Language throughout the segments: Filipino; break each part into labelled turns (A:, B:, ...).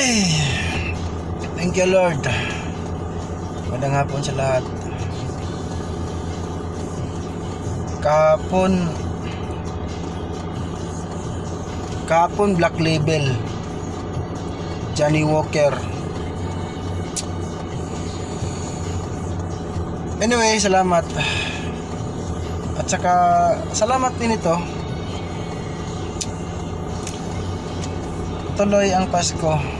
A: Ay, thank you Lord. Magandang hapon sa lahat. Kahapon, kahapon Black Label, Johnny Walker. Anyway, salamat. At saka, salamat din ito. Tuloy ang Pasko.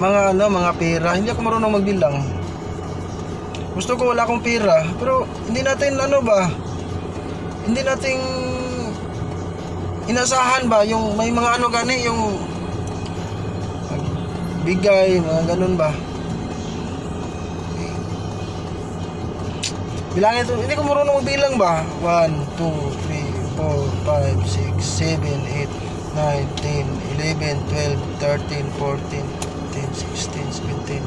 A: mga ano, mga pera, hindi ako marunong magbilang. Gusto ko wala akong pera, pero hindi natin ano ba? Hindi nating inasahan ba yung may mga ano gani yung bigay, mga ganun ba? Bilangin ito, hindi ko marunong magbilang ba? 1, 2, 3, 4, 5, 6, 7, 8, 9, 10, 11, 12, 13, 14, 15, 16, 17,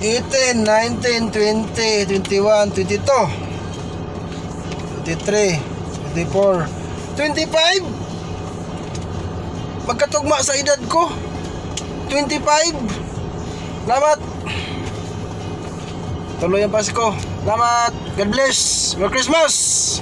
A: 18, 19, 20, 21, 22, 23, 24, 25! Magkatugma sa edad ko. 25! Salamat! Tuloy ang Pasko. Salamat! God bless! Merry Christmas!